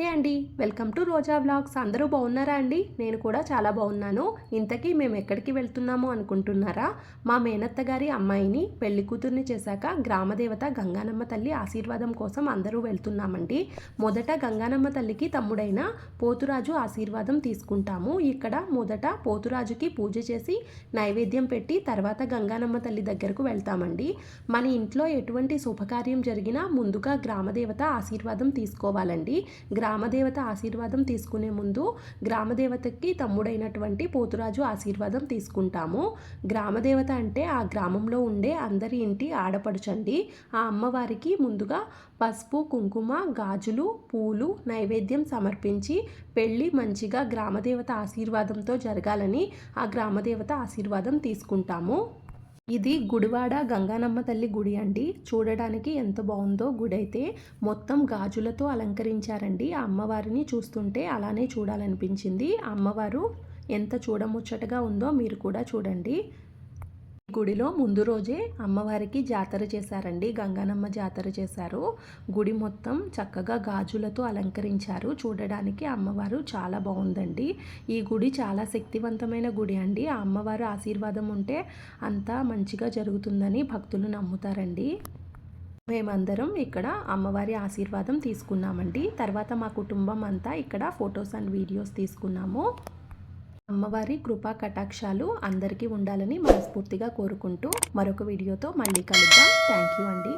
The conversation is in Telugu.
నమస్తే అండి. వెల్కమ్ టు రోజా వ్లాగ్స్ అందరూ బాగున్నారా అండి? నేను కూడా చాలా బాగున్నాను. ఇంతకీ మేము ఎక్కడికి వెళ్తున్నాము అనుకుంటున్నారా? మా మేనత్త గారి అమ్మాయిని పెళ్ళి కూతుర్ని చేశాక గ్రామదేవత గంగానమ్మ తల్లి ఆశీర్వాదం కోసం అందరూ వెళ్తున్నామండి. మొదట గంగానమ్మ తల్లికి తమ్ముడైన పోతురాజు ఆశీర్వాదం తీసుకుంటాము. ఇక్కడ మొదట పోతురాజుకి పూజ చేసి నైవేద్యం పెట్టి తర్వాత గంగానమ్మ తల్లి దగ్గరకు వెళ్తామండి. మన ఇంట్లో ఎటువంటి శుభకార్యం జరిగినా ముందుగా గ్రామదేవత ఆశీర్వాదం తీసుకోవాలండి. గ్రా గ్రామదేవత ఆశీర్వాదం తీసుకునే ముందు గ్రామదేవతకి తమ్ముడైనటువంటి పోతురాజు ఆశీర్వాదం తీసుకుంటాము. గ్రామదేవత అంటే ఆ గ్రామంలో ఉండే అందరి ఇంటి ఆడపడుచండి. ఆ అమ్మవారికి ముందుగా పసుపు కుంకుమ గాజులు పూలు నైవేద్యం సమర్పించి పెళ్ళి మంచిగా గ్రామదేవత ఆశీర్వాదంతో జరగాలని ఆ గ్రామదేవత ఆశీర్వాదం తీసుకుంటాము. ఇది గుడివాడ గంగానమ్మ తల్లి గుడి అండి. చూడడానికి ఎంత బాగుందో గుడి అయితే మొత్తం గాజులతో అలంకరించారండి. ఆ అమ్మవారిని చూస్తుంటే అలానే చూడాలనిపించింది. అమ్మవారు ఎంత చూడముచ్చటగా ఉందో మీరు కూడా చూడండి. గుడిలో ముందు రోజే అమ్మవారికి జాతర చేశారండి. గంగానమ్మ జాతర చేశారు. గుడి మొత్తం చక్కగా గాజులతో అలంకరించారు. చూడడానికి అమ్మవారు చాలా బాగుందండి. ఈ గుడి చాలా శక్తివంతమైన గుడి అండి. ఆ అమ్మవారు ఆశీర్వాదం ఉంటే అంతా మంచిగా జరుగుతుందని భక్తులు నమ్ముతారండి. మేమందరం ఇక్కడ అమ్మవారి ఆశీర్వాదం తీసుకున్నామండి. తర్వాత మా కుటుంబం అంతా ఇక్కడ ఫొటోస్ అండ్ వీడియోస్ తీసుకున్నాము. అమ్మవారి కృపా కటాక్షాలు అందరికీ ఉండాలని మనస్ఫూర్తిగా కోరుకుంటూ మరొక వీడియోతో మళ్ళీ కలుద్దాం. థ్యాంక్ యూ అండి.